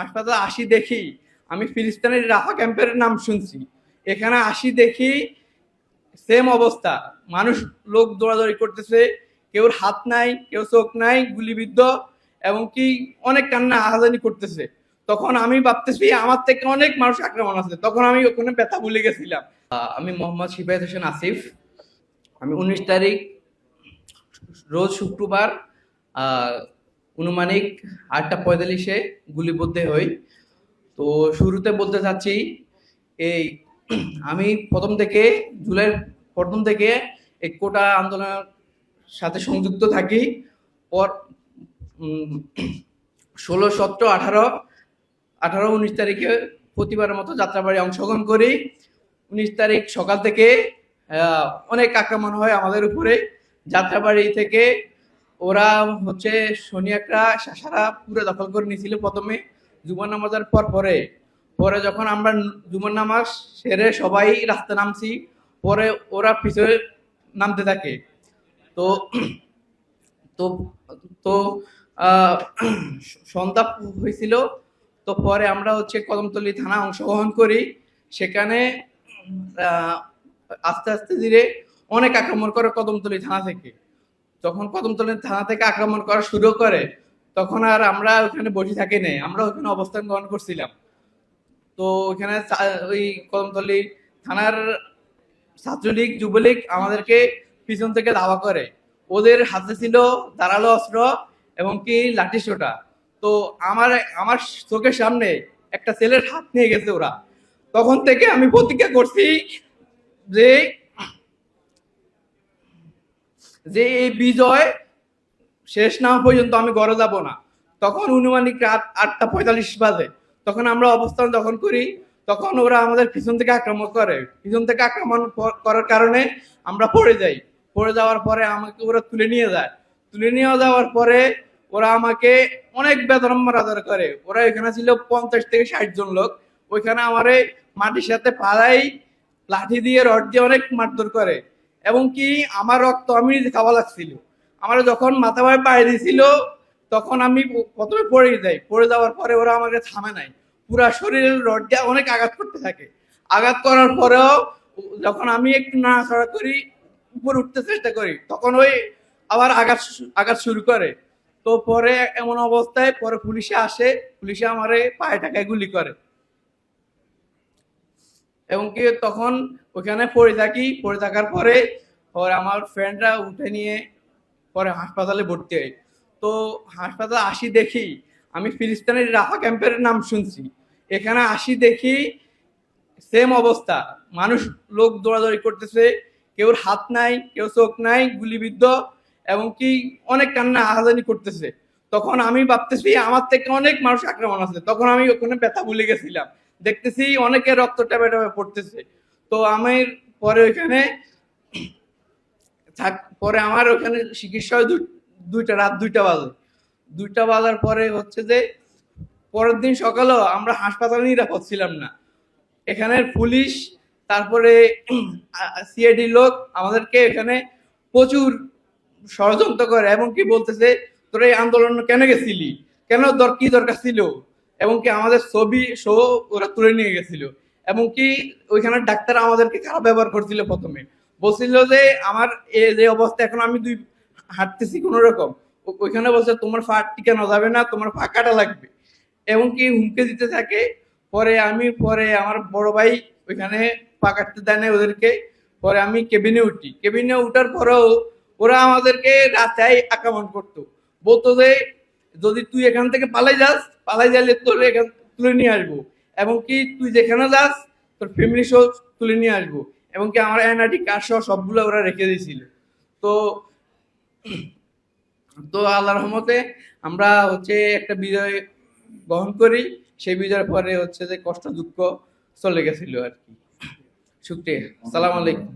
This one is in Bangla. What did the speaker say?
হাসপাতালে আসি দেখি, আমি ফিলিস্তিনের রাফা ক্যাম্পের নাম শুনছি। এখানে আসি দেখি সেম অবস্থা। মানুষ লোক দৌড়াদৌড়ি করতেছে, কেউ হাত নাই, কেউ চোখ নাই, গুলিবিদ্ধ, এবং কি অনেক কান্না আহাজানি করতেছে। তখন আমি ভাবতেছি, আমার থেকে অনেক মানুষ আক্রমণ আছে। তখন আমি ওখানে ব্যথা ভুলে গেছিলাম। আমি মোহাম্মদ শিফায়ত হোসেন আসিফ। আমি উনিশ তারিখ, রোজ শুক্রবার অনুমানিক আটটা পঁয়তাল্লিশে গুলিবদ্ধ হই। তো শুরুতে বলতে চাচ্ছি, এই আমি প্রথম থেকে, জুলাইয়ের প্রথম থেকে এই কোটা আন্দোলনের সাথে সংযুক্ত থাকি। পর ষোলো, সতেরো, আঠারো আঠারো, উনিশ তারিখে প্রতিবারের মতো যাত্রাবাড়ি অংশগ্রহণ করি। উনিশ তারিখ সকাল থেকে অনেক আক্রমণ হয় আমাদের উপরে। যাত্রাবাড়ি থেকে ওরা হচ্ছে শনিয়াকরা, সাসারা পুরো দখল করে নিয়েছিল প্রথমে, জুমার নামাজের পর পরে। পরে যখন আমরা জুমার নামাজ সেরে সবাই রাস্তা নামছি, পরে ওরা পিছনে নামতে থাকে। তো তো তো সন্ধ্যা হয়েছিল, তো পরে আমরা হচ্ছে কদমতলী থানা অংশগ্রহণ করি। সেখানে আস্তে আস্তে ধীরে অনেক আক্রমণ করে কদমতলী থানা থেকে। যখন কদমতলী থানা থেকে আক্রমণ করা শুরু করে, তখন আর আমরা ওখানে বসে থাকি নাই। আমরা ওখানে অবস্থান গ্রহণ করছিলাম। তো ওখানে ওই কদমতলী থানার ছাত্রলীগ, যুবলীগ আমাদেরকে পিছন থেকে দাওয়া করে। ওদের হাতে ছিল ধারালো অস্ত্র এবং কি লাঠি সোটা তো আমার আমার চোখের সামনে একটা ছেলের হাত নিয়ে গেছে ওরা। তখন থেকে আমি প্রতিজ্ঞা করছি যে যে এই বিজয় শেষ না পর্যন্ত আমি ঘরে যাব না। তখন অনুমানিক রাত আটটা পঁয়তাল্লিশ বাজে। তখন আমরা অবস্থান যখন করি, তখন ওরা আমাদের পিছন থেকে আক্রমণ করে। পিছন থেকে আক্রমণ করার কারণে আমরা পড়ে যাই। পড়ে যাওয়ার পরে আমাকে ওরা তুলে নিয়ে যায়। তুলে নিয়ে যাওয়ার পরে ওরা আমাকে অনেক বেদন মারাধর করে। ওরা এখানে ছিল পঞ্চাশ থেকে ষাট জন লোক। ওইখানে আমারে মাটির সাথে পাড়াই লাঠি দিয়ে রড দিয়ে অনেক মারধর করে। এবং কি আমার রক্ত আমি খাওয়া লাগছিল। আমার যখন মাথা ভাই পায়ে দিয়েছিল তখন আমি প্রথমে পড়ে যাই। পড়ে যাওয়ার পরে ওরা আমাকে থামে নাই। পুরা শরীরের রড দিয়ে অনেক আঘাত করতে থাকে। আঘাত করার পরেও যখন আমি একটু নাড়াচাড়া করি, উপরে উঠতে চেষ্টা করি, তখন ওই আবার আঘাত আঘাত শুরু করে। তো পরে এমন অবস্থায় পরে পুলিশে আসে, পুলিশে আমারে পায়ে টাকায় গুলি করে। এবং কি তখন ওখানে পড়ে থাকি, পড়ে থাকার পরে পরে আমার ফ্রেন্ডরা উঠে নিয়ে পরে হাসপাতালে ভর্তি হয় তো হাসপাতালে আসি দেখি, আমি ফিলিস্তিনের রাফা ক্যাম্পের নাম শুনছি। এখানে আসি দেখি সেম অবস্থা। মানুষ লোক দৌড়াদৌড়ি করতেছে কেউ হাত নাই, কেউ চোখ নাই, গুলিবিদ্ধ এবং কি অনেক কান্না আহাজানি করতেছে। তখন আমি ভাবতেছি, আমার থেকে অনেক মানুষ আক্রমণ আছে। তখন আমি ওখানে ব্যথা ভুলে গেছিলাম। দেখতেছি অনেকে রক্ত টেপে টেপে পড়তেছে। তো আমার পরে ওইখানে পরে আমার ওখানে চিকিৎসা হয় দুইটা, রাত দুইটা বাজে। দুইটা বাজার পরে হচ্ছে যে পরের দিন সকালেও আমরা হাসপাতালে নিরাপদ ছিলাম না। এখানের পুলিশ, তারপরে সিআইডি লোক আমাদেরকে এখানে প্রচুর ষড়যন্ত্র করে এবং কি বলতেছে, তোরা এই আন্দোলন কেন গেছিলি? কেন দর, কি দরকার ছিল? এবং কি আমাদের ছবি শো ওরা তুলে নিয়ে গেছিল। এবং কি ওইখানে ডাক্তার আমাদেরকে খারাপ ব্যবহার করছিল প্রথমে। বলছিল যে, আমার এ, যে অবস্থা, এখন আমি দুই, হাঁটতেছি কোন রকম। ওইখানে বলছে, তোমার পা টিকানো যাবে না, তোমার পা কাটা লাগবে। এবং কি হুমকে দিতে থাকে। পরে আমি, পরে আমার বড় ভাই ওইখানে পা কাটতে দেয় না ওদেরকে। পরে আমি কেবিনে উঠি। কেবিনে উঠার পরেও ওরা আমাদেরকে রাস্তায় আক্রমণ করতো। বলতো যে যদি তুই এখান থেকে পালাই যাস, পালাই গেলে তোর এখান তুলে নিয়ে আসব। এবং কি তুই যেখানে যাস, তোর ফ্যামিলি সহ তুলে নিয়ে আসব। এবং কি আমার এনআইডি কার্ড সহ সবগুলো ওরা রেখে দিয়েছিল। তো তো আল্লাহ রহমতে আমরা হচ্ছে একটা বিজয় গ্রহণ করি। সেই বিজয়ের পরে হচ্ছে যে কষ্ট দুঃখ চলে গেছিল আর কি। শুক্রিয়া। সালাম আলাইকুম।